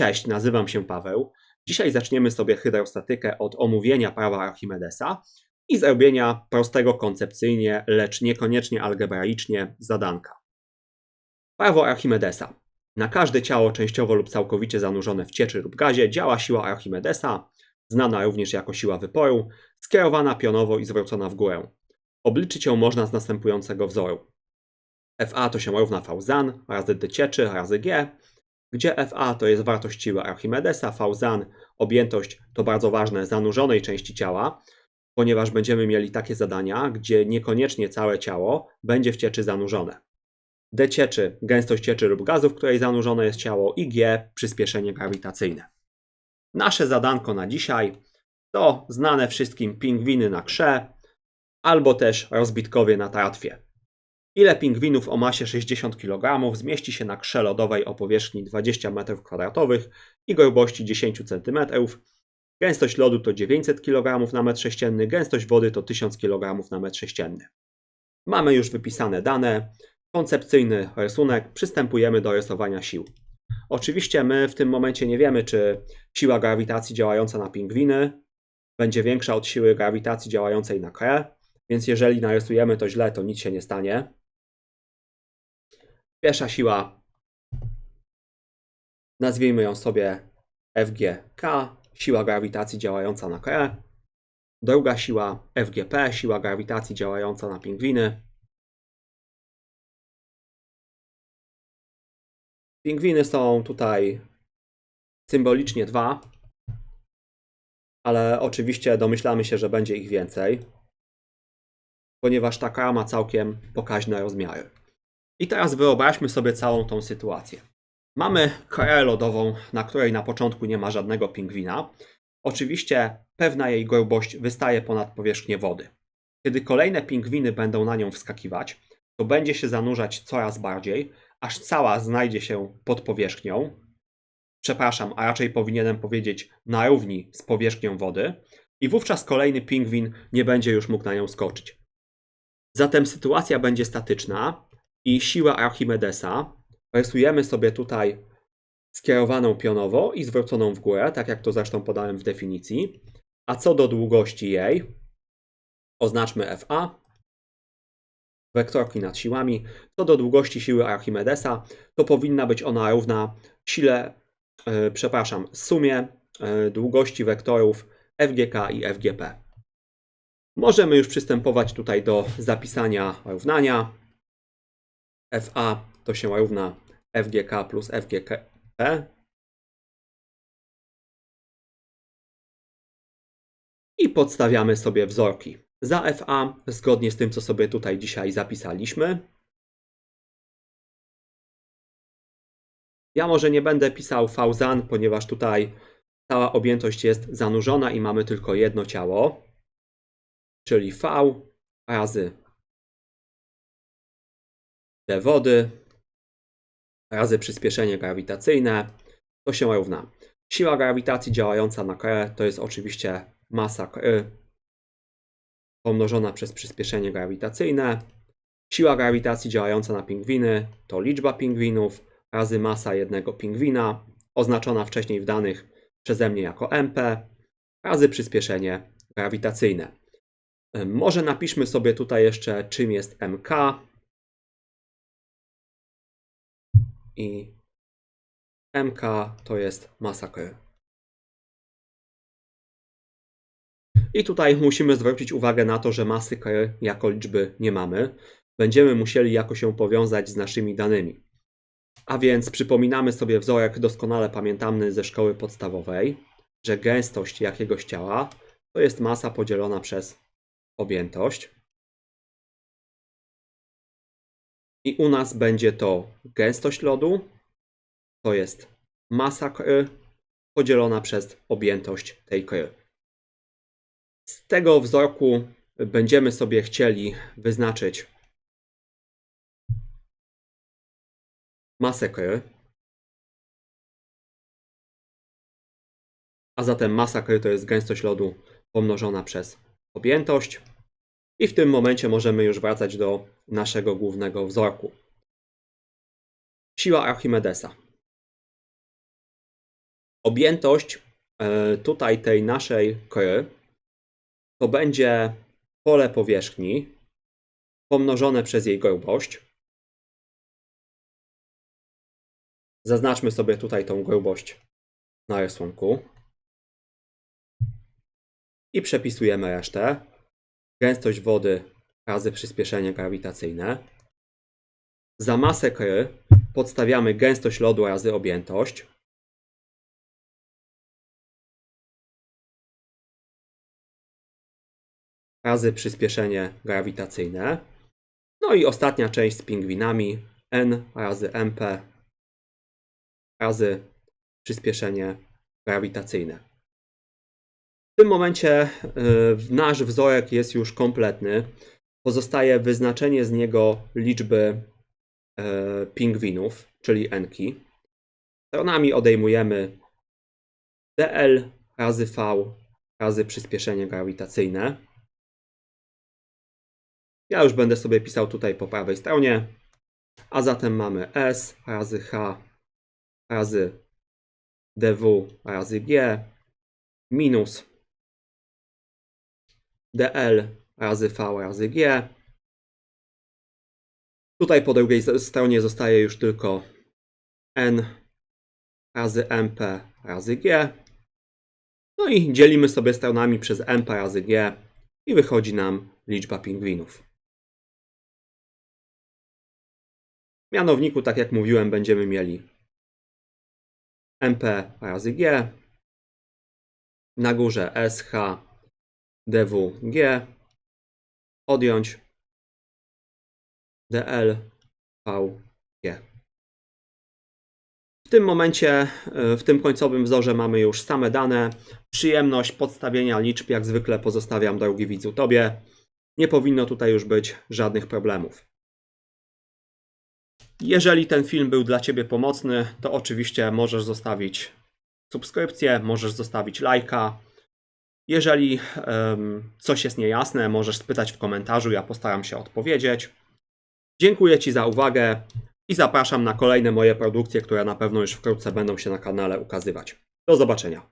Cześć, nazywam się Paweł. Dzisiaj zaczniemy sobie hydrostatykę od omówienia prawa Archimedesa i zrobienia prostego koncepcyjnie, lecz niekoniecznie algebraicznie zadanka. Prawo Archimedesa. Na każde ciało częściowo lub całkowicie zanurzone w cieczy lub gazie działa siła Archimedesa, znana również jako siła wyporu, skierowana pionowo i zwrócona w górę. Obliczyć ją można z następującego wzoru. FA to się równa V zan razy d cieczy razy G, gdzie FA to jest wartość siły Archimedesa, V zan objętość to bardzo ważne zanurzonej części ciała, ponieważ będziemy mieli takie zadania, gdzie niekoniecznie całe ciało będzie w cieczy zanurzone. D cieczy gęstość cieczy lub gazu, w której zanurzone jest ciało i G przyspieszenie grawitacyjne. Nasze zadanko na dzisiaj to znane wszystkim pingwiny na krze albo też rozbitkowie na tratwie. Ile pingwinów o masie 60 kg zmieści się na krze lodowej o powierzchni 20 m2 i grubości 10 cm? Gęstość lodu to 900 kg na metr sześcienny, gęstość wody to 1000 kg na metr sześcienny. Mamy już wypisane dane, koncepcyjny rysunek, przystępujemy do rysowania sił. Oczywiście my w tym momencie nie wiemy, czy siła grawitacji działająca na pingwiny będzie większa od siły grawitacji działającej na krę, więc jeżeli narysujemy to źle, to nic się nie stanie. Pierwsza siła, nazwijmy ją sobie FGK, siła grawitacji działająca na krę. Druga siła FGP, siła grawitacji działająca na pingwiny. Pingwiny są tutaj symbolicznie dwa, ale oczywiście domyślamy się, że będzie ich więcej, ponieważ ta kara ma całkiem pokaźne rozmiary. I teraz wyobraźmy sobie całą tą sytuację. Mamy korę lodową, na której na początku nie ma żadnego pingwina. Oczywiście pewna jej grubość wystaje ponad powierzchnię wody. Kiedy kolejne pingwiny będą na nią wskakiwać, to będzie się zanurzać coraz bardziej, aż cała znajdzie się pod powierzchnią. Przepraszam, a raczej powinienem powiedzieć na równi z powierzchnią wody, i wówczas kolejny pingwin nie będzie już mógł na nią skoczyć. Zatem sytuacja będzie statyczna, i siła Archimedesa rysujemy sobie tutaj skierowaną pionowo i zwróconą w górę, tak jak to zresztą podałem w definicji. A co do długości jej, oznaczmy FA, wektorki nad siłami. Co do długości siły Archimedesa, to powinna być ona równa sile, yy, przepraszam, sumie yy, długości wektorów FGK i FGP. Możemy już przystępować tutaj do zapisania równania. FA to się równa FGK plus FGP. I podstawiamy sobie wzorki. Za FA, zgodnie z tym, co sobie tutaj dzisiaj zapisaliśmy. Ja może nie będę pisał V-zan, ponieważ tutaj cała objętość jest zanurzona i mamy tylko jedno ciało, czyli V razy te wody razy przyspieszenie grawitacyjne to się równa. Siła grawitacji działająca na krę to jest oczywiście masa kry pomnożona przez przyspieszenie grawitacyjne. Siła grawitacji działająca na pingwiny to liczba pingwinów razy masa jednego pingwina, oznaczona wcześniej w danych przeze mnie jako MP, razy przyspieszenie grawitacyjne. Może napiszmy sobie tutaj jeszcze, czym jest MK. I MK to jest masakr. I tutaj musimy zwrócić uwagę na to, że K jako liczby nie mamy. Będziemy musieli jakoś się powiązać z naszymi danymi. A więc przypominamy sobie wzorek doskonale pamiętamy ze szkoły podstawowej, że gęstość jakiegoś ciała to jest masa podzielona przez objętość. I u nas będzie to gęstość lodu, to jest masa kry podzielona przez objętość tej kry. Z tego wzorku będziemy sobie chcieli wyznaczyć masę kry. A zatem masa kry to jest gęstość lodu pomnożona przez objętość. I w tym momencie możemy już wracać do naszego głównego wzorku. Siła Archimedesa. Objętość e, tutaj tej naszej kry to będzie pole powierzchni pomnożone przez jej grubość. Zaznaczmy sobie tutaj tą grubość na rysunku. I przepisujemy resztę. Gęstość wody razy przyspieszenie grawitacyjne. Za masę kry podstawiamy gęstość lodu razy objętość. Razy przyspieszenie grawitacyjne. No i ostatnia część z pingwinami. N razy MP razy przyspieszenie grawitacyjne. W tym momencie y, nasz wzorek jest już kompletny. Pozostaje wyznaczenie z niego liczby e, pingwinów, czyli n-ki. Stronami odejmujemy dl razy v razy przyspieszenie grawitacyjne. Ja już będę sobie pisał tutaj po prawej stronie. A zatem mamy S razy H razy dw razy g minus dl razy v razy g. Tutaj po drugiej stronie zostaje już tylko n razy mp razy g. No i dzielimy sobie stronami przez mp razy g i wychodzi nam liczba pingwinów. W mianowniku, tak jak mówiłem, będziemy mieli mp razy g, na górze sh dwg, odjąć dl vg. W tym momencie, y, w tym końcowym wzorze mamy już same dane. Przyjemność podstawienia liczb jak zwykle pozostawiam drogi widzu Tobie. Nie powinno tutaj już być żadnych problemów. Jeżeli ten film był dla Ciebie pomocny, to oczywiście możesz zostawić subskrypcję, możesz zostawić lajka. Jeżeli coś jest niejasne, możesz spytać w komentarzu, ja postaram się odpowiedzieć. Dziękuję Ci za uwagę i zapraszam na kolejne moje produkcje, które na pewno już wkrótce będą się na kanale ukazywać. Do zobaczenia.